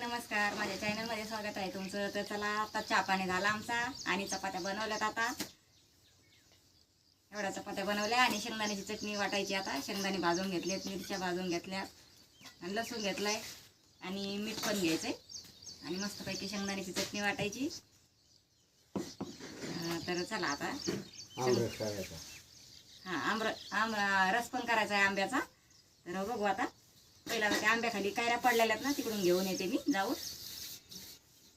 नमस्कार. माझ्या चॅनलमध्ये स्वागत आहे तुमचं. तर चला आता चहा पाणी झाला आमचा आणि चपात्या बनवल्यात आता. एवढ्या चपात्या बनवल्या आणि शेंगदाण्याची चटणी वाटायची आता. शेंगदाणे भाजून घेतलेत मिरच्या भाजून घेतल्या आणि लसूण घेतलाय आणि मीठ पण घ्यायचंय. आणि मस्तपैकी शेंगदाण्याची चटणी वाटायची. तर चला आता. हां आंब्र आंबा रस पण करायचा आहे आंब्याचा. तर बघू आता. पहिला त्या आंब्याखाली कायऱ्या पडलेल्या ना तिकडून घेऊन येते मी जाऊन.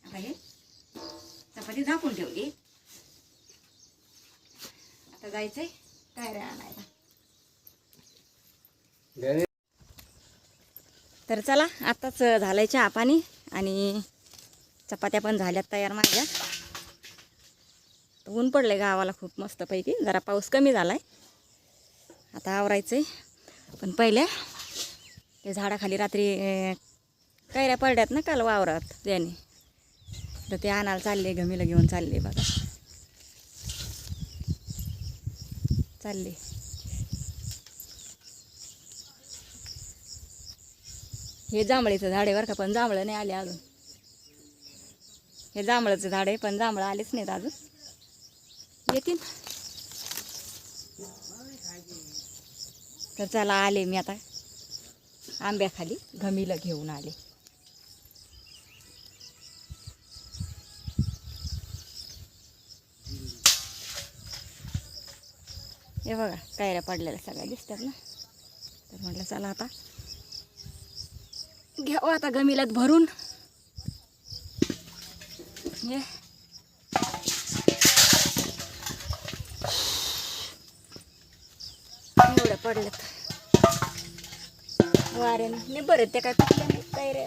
आता हे चपाती झाकून ठेवली. आता जायचंय कायऱ्या आणायला. तर चला आत्ताच झालंय चहा पाणी आणि चपात्या पण झाल्यात तयार माझ्या. ऊन पडलंय गावाला खूप मस्तपैकी जरा पाऊस कमी झालाय. आता आवरायचंय. पण पहिल्या ते झाडाखाली रात्री कैऱ्या पडल्यात ना काल वावरात त्याने. तर ते आणायला चालले गमीला घेऊन चालले बघा. चालले. हे जांभळीचं झाड आहे बरं का पण जांभळं नाही आले अजून. हे जांभळाचं झाड आहे पण जांभळं आलेच नाहीत अजून. येतील. तर चला आले मी आता. आंब्याखाली घमीला घेऊन आले. हे बघा कायऱ्या पडलेल्या सगळ्या दिसतात ना? तर म्हटलं चला आता घ्यावं आता गमिलात भरून. ये एवढ्या पडल्यात. वाऱ्यानं नाही बरं त्या काय पिकल्या नाही काय रे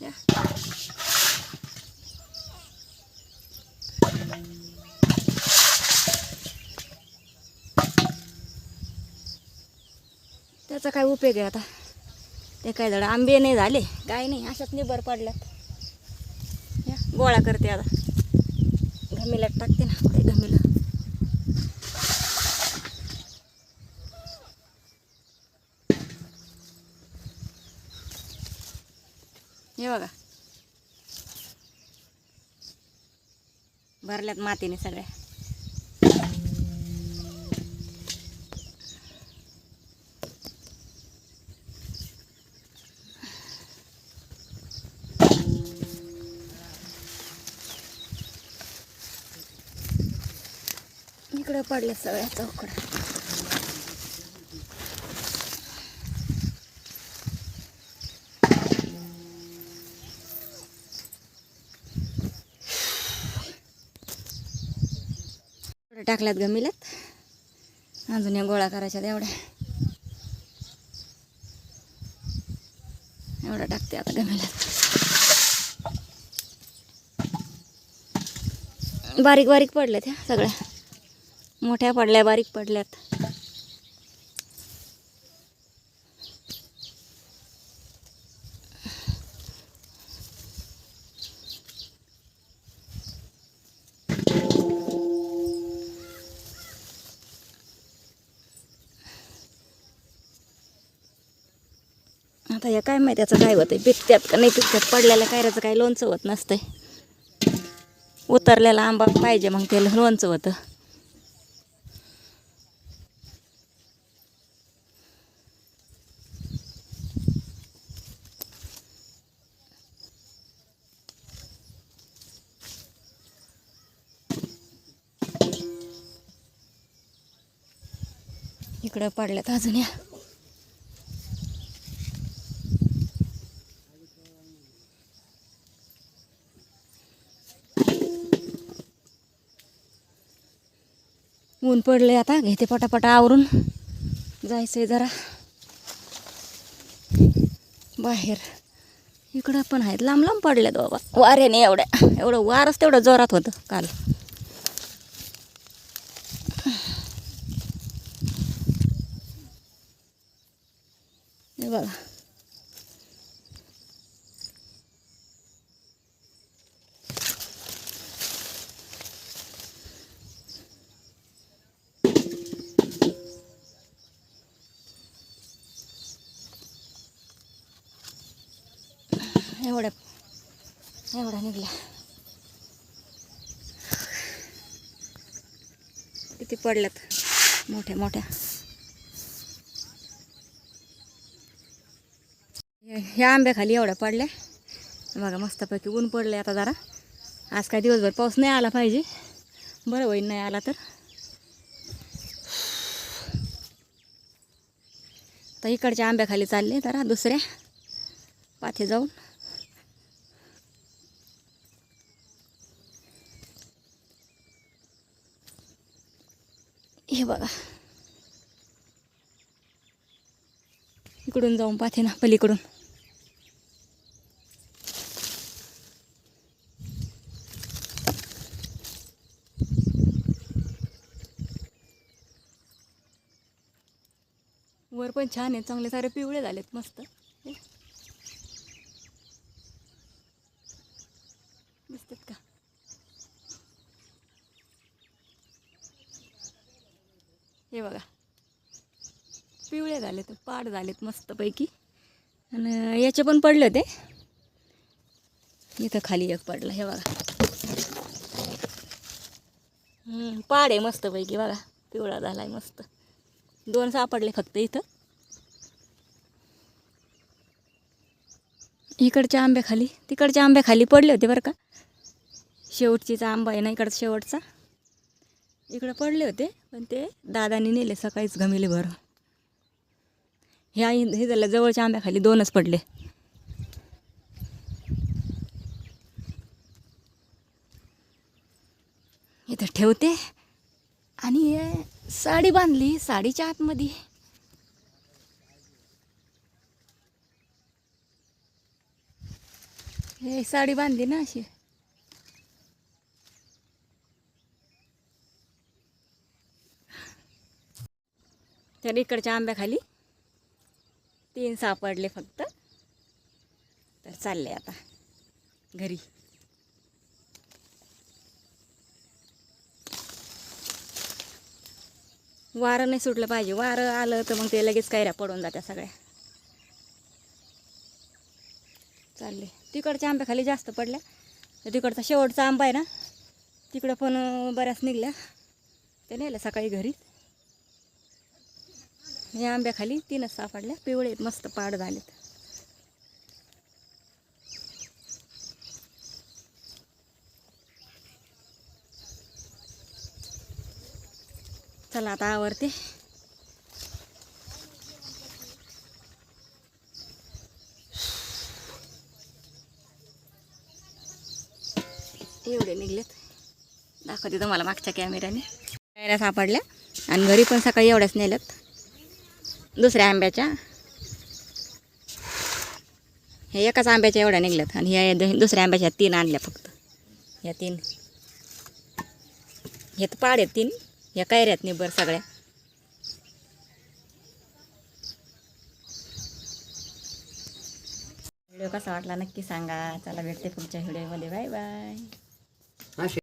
या. त्याचा काय उपयोग आहे आता? ते काय झाड आंबे नाही झाले काय नाही अशाच निबर पडल्यात. या गोळा करते आता. घमीला टाकते ना ते घमीला. हे बघा. भरल्यात मातीने सगळ्या. इकडं पडले सगळ्या चौकडं टाकल्यात गमिल्यात अजून या गोळा करायच्यात एवढ्या. एवढा टाकते आता गमिल्यात बारीक बारीक पडल्यात ह्या सगळ्या. मोठ्या पडल्या बारीक पडल्यात आता या काय माहिती त्याचं काय होतंय? पिकत्यात का नाही पिकत्यात पडलेल्या कायऱ्याचं काही लोणचं होत नसतंय. उतरलेला आंबा पाहिजे मग त्याला लोणचं होतं. इकडं पडल्यात अजून या. ऊन पडले आता. घेते पटापटा आवरून. जायचंय जरा. बाहेर. इकडं पण आहेत. लांब लांब पडल्यात बाबा. वाऱ्याने एवढ्या. एवढं वारच तेवढं जोरात होतं काल. हे बघा एवढ्या एवढा निघला. किती पडल्यात? मोठ्या मोठ्या. ह्या आंब्याखाली एवढ्या पडल्या. बघा मस्तपैकी ऊन पडले आता जरा. आज काय दिवसभर पाऊस नाही आला पाहिजे. बरं होईल नाही आला तर. तर इकडच्या आंब्याखाली चालले जरा दुसऱ्या पाथे जाऊन. हे बघा. इकडून जाऊन पाहते ना पलीकडून. वर पण छान आहे चांगले सारे पिवळे झालेत मस्त हे. दिसतात का हे बघा पिवळे झालेत पाड झालेत मस्तपैकी. आणि याचे पण पडले होते. इथं खाली एक पडला हे बघा. पाड आहे मस्तपैकी बघा. पिवळा झाला आहे मस्त. दोन सापडले फक्त इथं. इकडच्या आंब्याखाली तिकडच्या आंब्याखाली पडले होते बरं का? शेवटचीचा आंबा आहे ना इकडचा शेवटचा? इकडं पडले होते पण ते दादानी नेले सकाळीच घमेले भर ह्या हे झालं जवळच्या आंब्याखाली दोनच पडले. इथं ठेवते. आणि साडी बांधली साडीच्या आतमध्ये. हे साडी बांधली ना अशी. तर इकडच्या आंब्याखाली तीन सापडले फक्त. तर चालले आता घरी. वारं नाही सुटलं पाहिजे. वारं आलं तर मग ते लगेच कैऱ्या पडून जात्या सगळ्या. चालले. तिकडच्या आंब्याखाली जास्त पडल्या. तर तिकडचा शेवटचा आंबा आहे ना तिकडं पण बऱ्याच निघल्या. ते नेलं सकाळी घरी. या आंब्याखाली तीनच सापडल्या पिवळे मस्त पाड झालेत. चला आता आवरते. एवढे निघलेत. दाखवते तुम्हाला मागच्या कॅमेऱ्याने. सापडल्या. आणि घरी पण सकाळी एवढ्याच नेल्यात. दुसऱ्या आंब्याच्या. हे एकाच आंब्याच्या एवढ्या निघल्यात आणि ह्या दुसऱ्या आंब्याच्या तीन आणल्या फक्त. ह्या तीन. हे तर पाड आहेत तीन. ह्या कैऱ्यात निबर सगळ्या. व्हिडिओ कसा वाटला नक्की सांगा. चला भेटते पुढच्या व्हिडिओमध्ये. Bye bye.